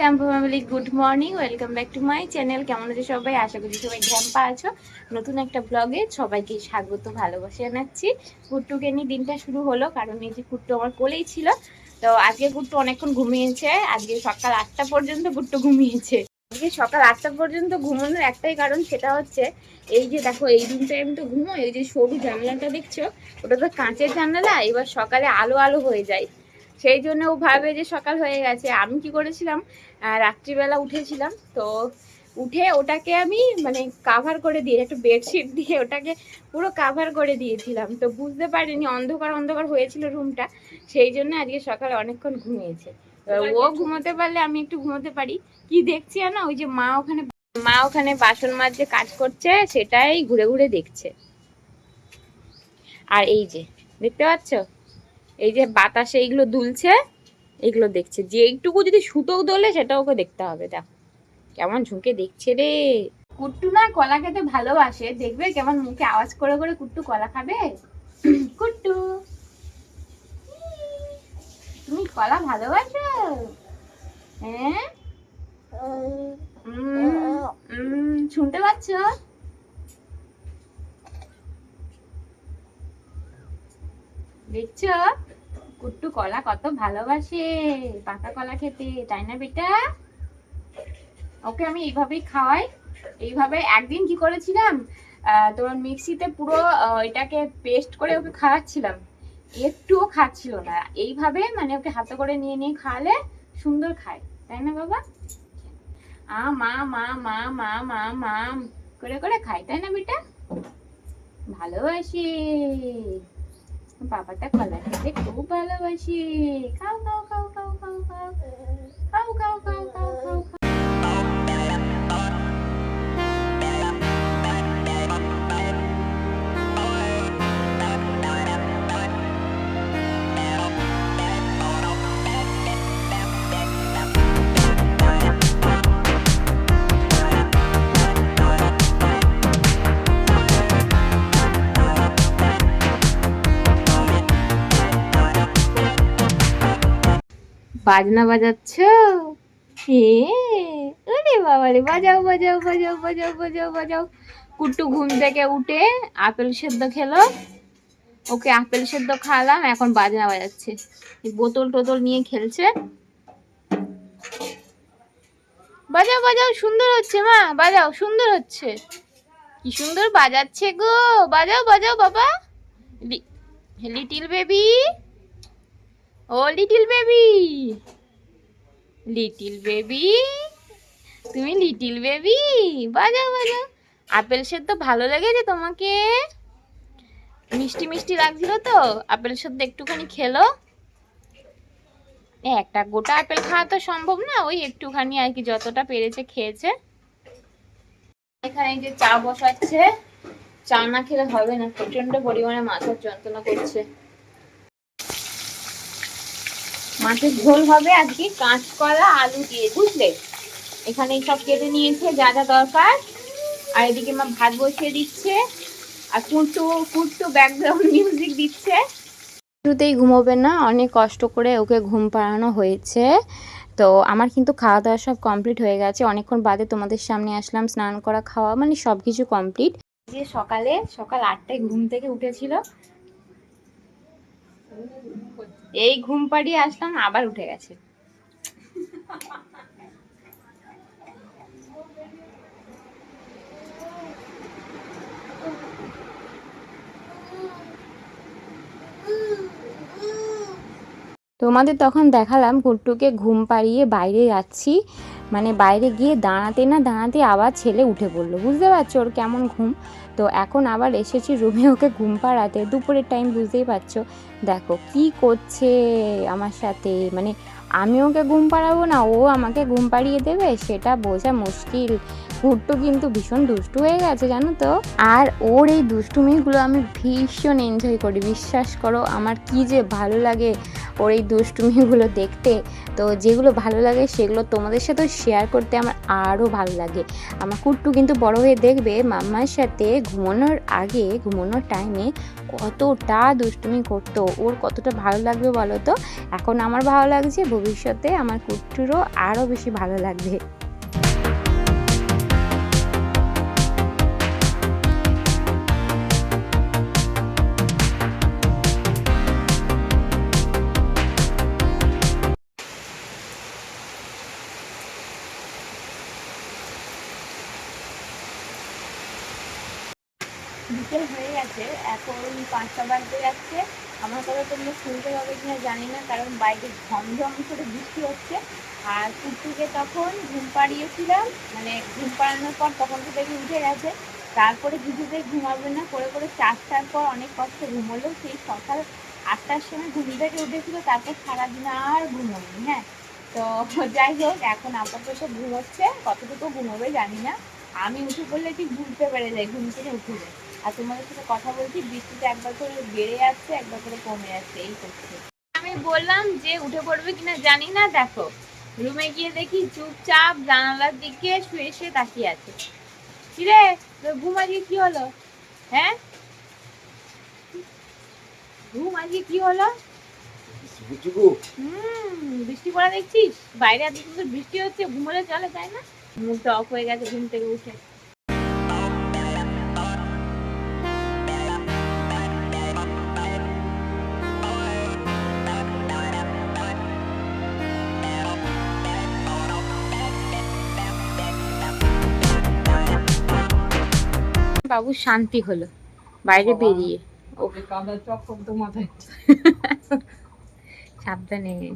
Family good morning welcome back to my channel কেমন আছে সবাই? আশা করি সবাই ঘ্যাম্পা আছো। নতুন একটা ব্লগে সবাইকে স্বাগত, ভালোবাসে জানাচ্ছি। কুট্টুকে নিয়ে দিনটা শুরু হলো, কারণ এই যে কুট্টু আমার কোলেই ছিল। তো আজকে কুট্টু অনেকক্ষণ ঘুমিয়েছে। আজকে সকাল আটটা পর্যন্ত কুট্টু ঘুমিয়েছে। আজকে সকাল আটটা পর্যন্ত ঘুমানোর একটাই কারণ সেটা হচ্ছে, এই যে দেখো, এই রুমটায় আমি তো ঘুমো এই যে সরু জানলাটা দেখছ? ওটা তো কাঁচের জানলা এবার সকালে আলো আলো হয়ে যায়। সেই জন্য ও ভাবে যে সকাল হয়ে গেছে। আমি কি করেছিলাম? রাত্রিবেলা উঠেছিলাম। তো উঠে ওটাকে আমি মানে কাভার করে দিয়ে একটা বেডশিট দিয়ে ওটাকে পুরো কাভার করে দিয়েছিলাম। তো বুঝতে পারিনি অন্ধকার অন্ধকার হয়েছিল রুমটা সেই জন্য আজকে সকালে অনেকক্ষণ ঘুমিয়েছে। ও ঘুমোতে পারলে আমি একটু ঘুমোতে পারি। কি দেখছি না ওই যে মা ওখানে মা ওখানে বাসন মাজে কাজ করছে সেটাই ঘুরে ঘুরে দেখছে। আর এই যে দেখতে পাচ্ছ? এই যে বাতাসে এইগুলো দুলছে এগুলো দেখছে। যে একটুকু যদি সুতো দোলে সেটা ওকে দেখতে হবে, দেখ। কেমন ঝুঁকে দেখছে রে। কুট্টু না কলা খেতে ভালোবাসে। দেখবে কেমন মুখে আওয়াজ করে করে কুট্টু কলা খাবে? কুট্টু। তুমি কলা ভালোবাসো? হ্যাঁ? শুনতে পাচ্ছ? দেখছ? কুট্টু কলা কত ভালোবাসে। পাকা কলা খেতে, তাই না বেটা? ওকে আমি এইভাবেই খাওয়াই। এইভাবে একদিন কি করেছিলাম? তোমার মিক্সিতে পুরো এটাকে পেস্ট করে ওকে খাওয়াচ্ছিলাম। একটুও খাচ্ছিল না। এইভাবে মানে ওকে হাতে করে নিয়ে নিয়ে খাওয়ালে সুন্দর খায়। তাই না বাবা? আ, মা মা মা মা মা মা, করে করে খায়। তাই না বেটা? ভালোবাসি। বাবাটা কলা খেতে খুব ভালোবাসি খাও খাও খাও খাও খাও খাও খাও খাও খাও খাও খাও বাজনা বাজাচ্ছ? হে ওরে বাবা রে, বাজাও বাজাও বাজাও বাজাও বাজাও বাজাও। কুট্টু ঘুম থেকে উঠে আপেল সেদ্ধ খেলো। ওকে আপেল সেদ্ধ খাওয়ালাম, এখন বাজনা বাজাচ্ছে। বোতল টোতল নিয়ে খেলছে। বাজাও বাজাও, সুন্দর হচ্ছে মা, বাজাও, সুন্দর হচ্ছে। কি সুন্দর বাজাচ্ছে গো, বাজাও বাজাও বাবা। লিটিল বেবি ও লিটিল বেবি লিটিল বেবি তুমি লিটিল বেবি বাজাও বাজাও। আপেল সেদ্ধ ভালো লেগেছে তোমাকে? মিষ্টি মিষ্টি লাগছিল তো। আপেল সেদ্ধ একটুখানি খেলো। একটা গোটা আপেল খাওয়া তো সম্ভব না, ওই একটুখানি আর কি যতটা পেরেছে খেয়েছে। এখানে যে চা বসাচ্ছে, চা না খেলে হবে না প্রচণ্ড পরিমাণে মাথার যন্ত্রণা করছে। মাছের ঝোল হবে আজকে কাঁচকলা আলু দিয়ে বুঝলে? এখানে সব কেটে নিয়েছে যা যা দরকার। আর এদিকে মা ভাত বসিয়ে দিচ্ছে আর কুট্টু কুট্টু ব্যাকগ্রাউন্ড মিউজিক দিচ্ছে। শুরুতেই ঘুমোবে না অনেক কষ্ট করে ওকে ঘুম পাড়ানো হয়েছে। তো আমার কিন্তু খাওয়া দাওয়া সব কমপ্লিট হয়ে গেছে। অনেকক্ষণ বাদে তোমাদের সামনে আসলাম স্নান করা খাওয়া মানে সব কিছু কমপ্লিট যে সকালে সকাল আটটায় ঘুম থেকে উঠেছিল এই ঘুম পাড়িয়ে আসলাম, আবার উঠে গেছে। তোমাদের তখন দেখালাম কুট্টুকে ঘুম পাড়িয়ে বাইরে যাচ্ছি। মানে বাইরে গিয়ে দাঁড়াতে না দাঁড়াতে আবার ছেলে উঠে পড়ল। বুঝতে পারছ ওর কেমন ঘুম? তো এখন আবার এসেছি রুমে ওকে ঘুম পাড়াতে। দুপুরের টাইম বুঝতেই পারছ। দেখো কি করছে আমার সাথে? মানে আমি ওকে ঘুম পাড়াবো না, ও আমাকে ঘুম পাড়িয়ে দেবে? সেটা বোঝা মুশকিল। কুট্টু কিন্তু ভীষণ দুষ্টু হয়ে গেছে, জানো তো। আর ওর এই দুষ্টুমিগুলো আমি ভীষণ এনজয় করি, বিশ্বাস করো, আমার কি যে ভালো লাগে ওর এই দুষ্টুমিগুলো দেখতে। তো যেগুলো ভালো লাগে সেগুলো তোমাদের সাথে শেয়ার করতে আমার আরও ভালো লাগে। আমার কুট্টু কিন্তু বড় হয়ে দেখবে মাম্মার সাথে ঘুমানোর আগে, ঘুমানোর টাইমে কতটা দুষ্টুমি করতো। ওর কতটা ভালো লাগবে বলো তো? এখন আমার ভালো লাগছে, ভবিষ্যতে আমার কুট্টুরও আরও বেশি ভালো লাগবে। তোমরা শুনতে পাবে কিনা জানি না, কারণ বাইরে ঝমঝম করে বৃষ্টি হচ্ছে। আর কুটুকে তখন ঘুম পাড়িয়েছিলাম মানে ঘুম পাড়ানোর পর তখন তো দেখি উঠে গেছে। তারপরে কিছুতেই ঘুমাবে না, করে করে চারটার পর অনেক কষ্ট ঘুমোলো সেই সকাল আটটার সময় ঘুম থেকে উঠেছিল, তারপর সারাদিন আর ঘুমোয়নি হ্যাঁ? তো যাই হোক, এখন আপাতত ঘুমোচ্ছে কতটুকু ঘুমোবে জানি না। আমি উঠে পড়লে ঠিক বুঝতে পেরে যাই, ঘুম থেকে উঠে যায় আর তোমাদের সাথে কথা বলছি বৃষ্টিতে একবার করে বেড়ে যাচ্ছে একবার করে কমে যাচ্ছে এই করছে আমি বললাম যে উঠে পড়বে কিনা জানি না দেখো রুমে গিয়ে দেখি চুপচাপ জানালার দিকে শুয়ে শুয়ে তাকিয়ে আছে। কিরে ঘুম আজকে কি হলো? হ্যাঁ? ঘুম আজকে কি হলো? হুম বৃষ্টি পড়া দেখছিস? বাইরে এত সুন্দর বৃষ্টি হচ্ছে ঘুমোলে চলে তাই না? মুখটা অফ হয়ে গেছে ঘুম থেকে উঠে। বাবু শান্তি হলো। বাইরে বেরিয়ে। সাবধানে।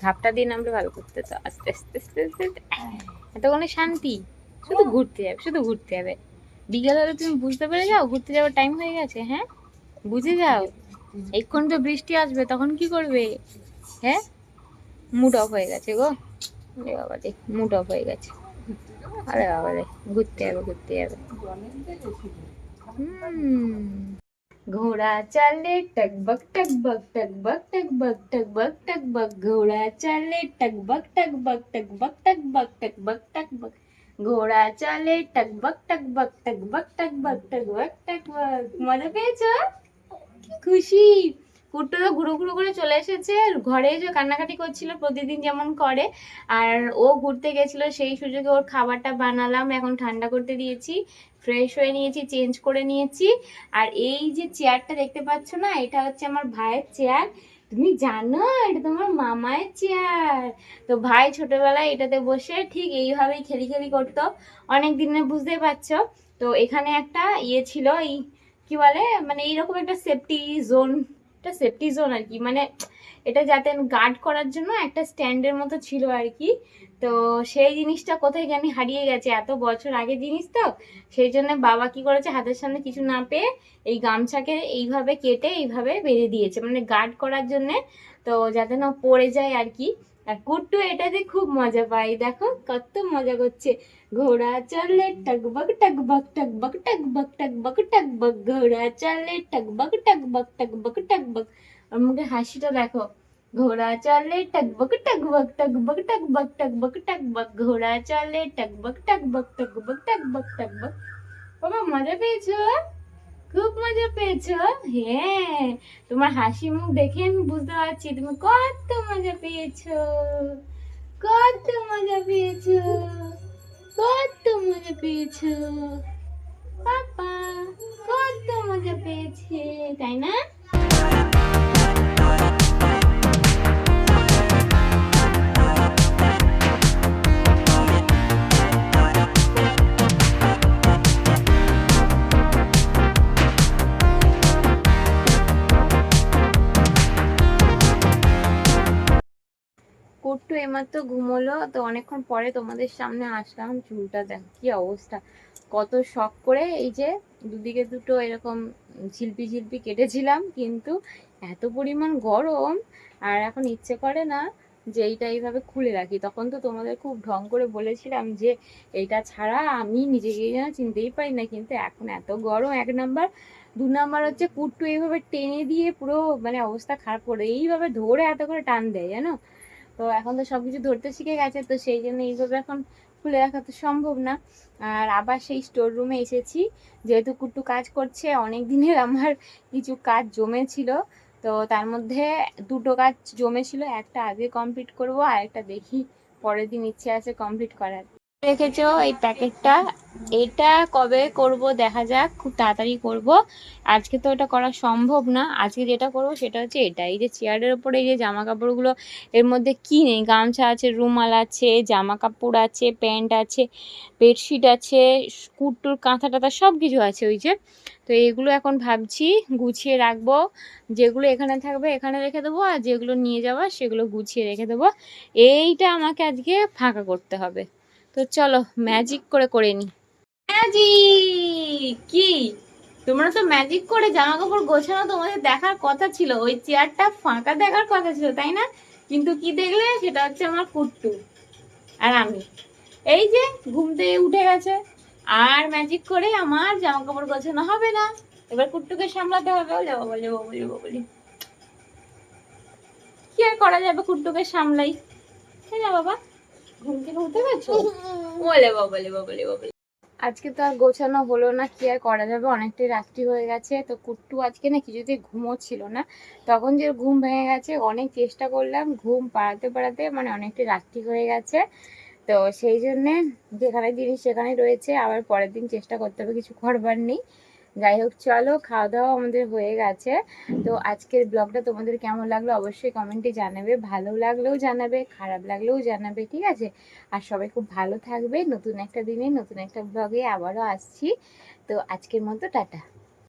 ধাপটা দিয়ে নামলে ভালো করতে তো। আস্তে আস্তে আস্তে আস্তে। এতক্ষণে শান্তি। শুধু ঘুরতে যাবে শুধু ঘুরতে যাবে। বিকেল হলে তুমি বুঝতে পেরে যাও ঘুরতে যাওয়ার টাইম হয়ে গেছে হ্যাঁ? বুঝে যাও। এক্ষণ তো বৃষ্টি আসবে তখন কি করবে? হ্যাঁ? মুড অফ হয়ে গেছে গো। বাবা রে মুড অফ হয়ে গেছে। আরে বাবা রে ঘুরতে যাবে ঘুরতে যাবে ঘোড়া চালে টকবক টকবক টকবক টকবক টকবক টকবক ঘোড়া চালে টকবক টকবক টকবক টকবক টকবক টকবক ঘোড়া চলে টকবক টকবক টকবক টকবক টকবক টকবক মজা পেয়েছ খুশি কুট্টু তো ঘুরো ঘুরো করে চলে এসেছে। ঘরে এসে কান্নাকাটি করছিল, প্রতিদিন যেমন করে। আর ও ঘুরতে গেছিল, সেই সুযোগে ওর খাবারটা বানালাম, এখন ঠান্ডা করতে দিয়েছি। ফ্রেশ হয়ে নিয়েছি চেঞ্জ করে নিয়েছি। আর এই যে চেয়ারটা দেখতে পাচ্ছ না, এটা হচ্ছে আমার ভাইয়ের চেয়ার তুমি জানো, এটা তোমার মামায়ের চেয়ার তো ভাই ছোটবেলায় এটাতে বসে ঠিক এইভাবেই খেলি খেলি করতো। অনেক দিনে বুঝতে পারছ। তো এখানে একটা ইয়ে ছিল, এই কি বলে মানে এইরকম একটা সেফটি জোন একটা সেফটি জোন আর কি। মানে এটা যাতে গার্ড করার জন্য একটা স্ট্যান্ডের মতো ছিল আর কি। তো সেই জিনিসটা কোথায় জানি হারিয়ে গেছে। এত বছর আগে জিনিস তো। সেই জন্য বাবা কি করেছে, হাতের সামনে কিছু না পেয়ে এই গামছাকে এইভাবে কেটে এইভাবে বেঁধে দিয়েছে। মানে গার্ড করার জন্যে তো যাতে না পড়ে যায় আর কি। আর কুট্টু এটাতে খুব মজা পায়। দেখো কত মজা করছে। ঘোড়া চলে টকবক টকবক টকবক টকবক টকবক টকবক ঘোড়া চলে টকবক টকবক টকবক টকবক আর মুখে হাসিটা দেখো ঘোড়া চলে টকবক টকবক টকবক টকবক টকবক টকবক ঘোড়া চলে টকবক টকবক টকবক টকবক টকবক বাবা মজা পেয়েছ খুব মজা পেয়েছ হ্যাঁ তোমার হাসি মুখ দেখে আমি বুঝতে পারছি তুমি কত মজা পেয়েছ কত মজা পেয়েছ কত মজা পেয়েছ? পাপা কত মজা পেয়েছে তাই না? এইমাত্র ঘুমোলো, তো অনেকক্ষণ পরে তোমাদের সামনে আসলাম। চুলটা দেখ, কি অবস্থা। কত শখ করে এই যে দুদিকে দুটো এরকম ঝিলপি ঝিলপি কেটেছিলাম, কিন্তু এত পরিমাণ গরম, আর এখন ইচ্ছে করে না যে এইটা এইভাবে খুলে রাখি। তখন তো তোমাদের খুব ঢং করে বলেছিলাম যে এইটা ছাড়া আমি নিজেকে যেন চিনতেই পারি না, কিন্তু এখন এত গরম, এক নাম্বার। দু নাম্বার হচ্ছে কুট্টু এইভাবে টেনে দিয়ে পুরো মানে অবস্থা খারাপ করে, এইভাবে ধরে এত করে টান দেয়, জানো? তো এখন তো সবকিছু ধরতে শিখে গেছে, তো সেই জন্য এইভাবে এখন খুলে রাখা তো সম্ভব না। আর আবার সেই স্টোর রুমে এসেছি, যেহেতু কুট্টু কাজ করছে, অনেক দিনের আমার কিছু কাজ জমেছিল, তো তার মধ্যে দুটো কাজ জমেছিল, একটা আগে কমপ্লিট করব আর একটা দেখি পরের দিন ইচ্ছে আছে কমপ্লিট করার। রেখেছো এই প্যাকেটটা। এটা কবে করব দেখা যাক, খুব তাড়াতাড়ি করব। আজকে তো এটা করা সম্ভব না। আজকে যেটা করব সেটা হচ্ছে এটা। এই যে চেয়ারের ওপরে এই যে জামা কাপড়গুলো এর মধ্যে কি নেই? গামছা আছে, রুমাল আছে জামা কাপড় আছে, প্যান্ট আছে, বেডশিট আছে কুট্টুর কাঁথা টাথা সব কিছু আছে ওই যে। তো এগুলো এখন ভাবছি গুছিয়ে রাখব। যেগুলো এখানে থাকবে এখানে রেখে দেবো আর যেগুলো নিয়ে যাওয়া সেগুলো গুছিয়ে রেখে দেবো। এইটা আমাকে আজকে ফাঁকা করতে হবে। তো চলো ম্যাজিক করে করে নি। ম্যাজিক কি? তোমরা তো ম্যাজিক করে জামা কাপড় গোছানো তোমাদের দেখার কথা ছিল। ওই চেয়ারটা ফাঁকা দেখার কথা ছিল, তাই না? কিন্তু কি দেখলে? সেটা হচ্ছে আমার কুট্টু আর আমি। এই যে, ঘুম থেকে উঠে গেছে। আর ম্যাজিক করে আমার জামা কাপড় গোছানো হবে না। এবার কুট্টুকে সামলাতে হবে। বলে বলে বলে বলে। কি আর করা যাবে? কুট্টুকে সামলাই। না, বাবা। ঘুম থেকে উঠে গেছো বলে বলে বলে বলে আজকে তো আর গোছানো হলো না কি আর করা যাবে? অনেকটাই রাত্রি হয়ে গেছে। তো কুট্টু আজকে না কিছুতেই ঘুমও ছিল না। তখন যে ঘুম ভেঙে গেছে অনেক চেষ্টা করলাম ঘুম পাড়াতে পাড়াতে মানে অনেকটাই রাত্রি হয়ে গেছে। তো সেই জন্যে যেখানে জিনিস সেখানে রয়েছে আবার পরের দিন চেষ্টা করতে হবে কিছু করবার নেই। যাই হোক, চলো খাওয়া দাওয়া আমাদের হয়ে গেছে। তো আজকের ব্লগটা তোমাদের কেমন লাগল অবশ্যই কমেন্টে জানাবে। ভালো লাগলেও জানাবে, খারাপ লাগলেও জানাবে, ঠিক আছে? আর সবাই খুব ভালো থাকবে। নতুন একটা দিনে নতুন একটা ব্লগে আবারও আসছি। তো আজকের মতো, টাটা।